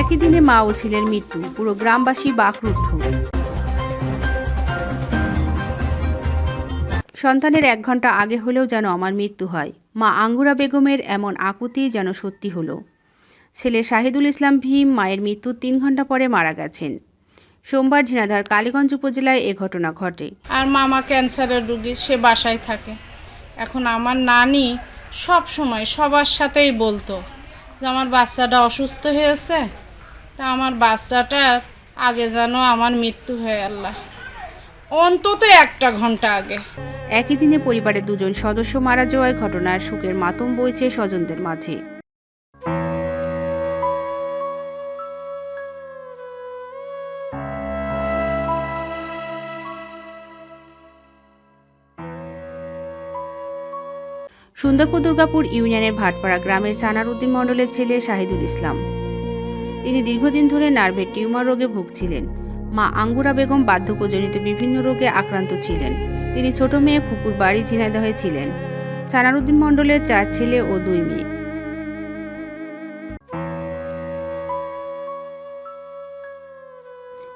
একই দিনে মা ও ছেলের মৃত্যু, পুরো গ্রামবাসী বাকরুদ্ধ। সন্তানের এক ঘণ্টা আগে হলেও যেন আমার মৃত্যু হয়। মা আঙ্গুরা বেগমের এমন আকুতি যেন সত্যি হলো। ছেলে শাহিদুল ইসলাম ভীম মায়ের মৃত্যুর তিন ঘণ্টা পরে মারা গেছেন। সোমবার ঝিনাধার কালীগঞ্জ উপজেলায় এ ঘটনা ঘটে। আর মামা ক্যান্সারের রুগী, সে বাসায় থাকে। এখন আমার নানি সব সময় সবার সাথেই বলতো যে, আমার বাচ্চাটা অসুস্থ হয়েছে তা আমার বাচ্চাটার আগে যেন আমার মৃত্যু হয়ে আল্লাহ। অন্তত একটা ঘণ্টা আগে। একই দিনে পরিবারের দুজন সদস্য মারা যাওয়ায় ঘটনার শোকের মাতম বইছে স্বজনদের মাঝে। সুন্দরপুর দুর্গাপুর ইউনিয়নের ভাটপাড়া গ্রামের সানারউদ্দিন মণ্ডলের ছেলে শাহিদুল ইসলাম। তিনি দীর্ঘদিন ধরে নার্ভের টিউমার রোগে ভুগছিলেন। মা আঙ্গুরা বেগম বার্ধক্যজনিত বিভিন্ন রোগে আক্রান্ত ছিলেন। তিনি ছোট মেয়ে খুকুর বাড়ি ঝিনাইদহে ছিলেন। সানারুদ্দিন মণ্ডলের চার ছেলে ও দুই মেয়ে।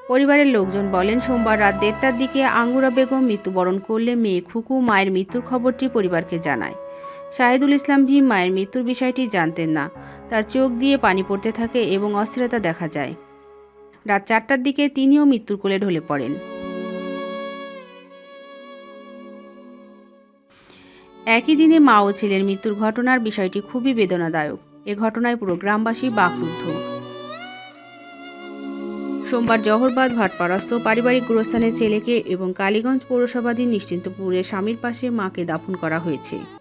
পরিবারের লোকজন বলেন, সোমবার রাত দেড়টার দিকে আঙ্গুরা বেগম মৃত্যুবরণ করলে মেয়ে খুকু মায়ের মৃত্যুর খবরটি পরিবারকে জানায়। শাহিদুল ইসলাম ভীম মায়ের মৃত্যুর বিষয়টি জানতেন না। তার চোখ দিয়ে পানি পড়তে থাকে এবং অস্থিরতা দেখা যায়। রাত চারটার দিকে তিনিও মৃত্যুর কোলে ঢলে পড়েন। একই দিনে মা ও ছেলের মৃত্যুর ঘটনার বিষয়টি খুবই বেদনাদায়ক। এ ঘটনায় পুরো গ্রামবাসী বাকরুদ্ধ। সোমবার জহরবাদ ভাটপাড়াস্থ পারিবারিক গোরস্থানে ছেলেকে এবং কালীগঞ্জ পৌরসভাধীন নিশ্চিন্তপুরে স্বামীর পাশে মাকে দাফন করা হয়েছে।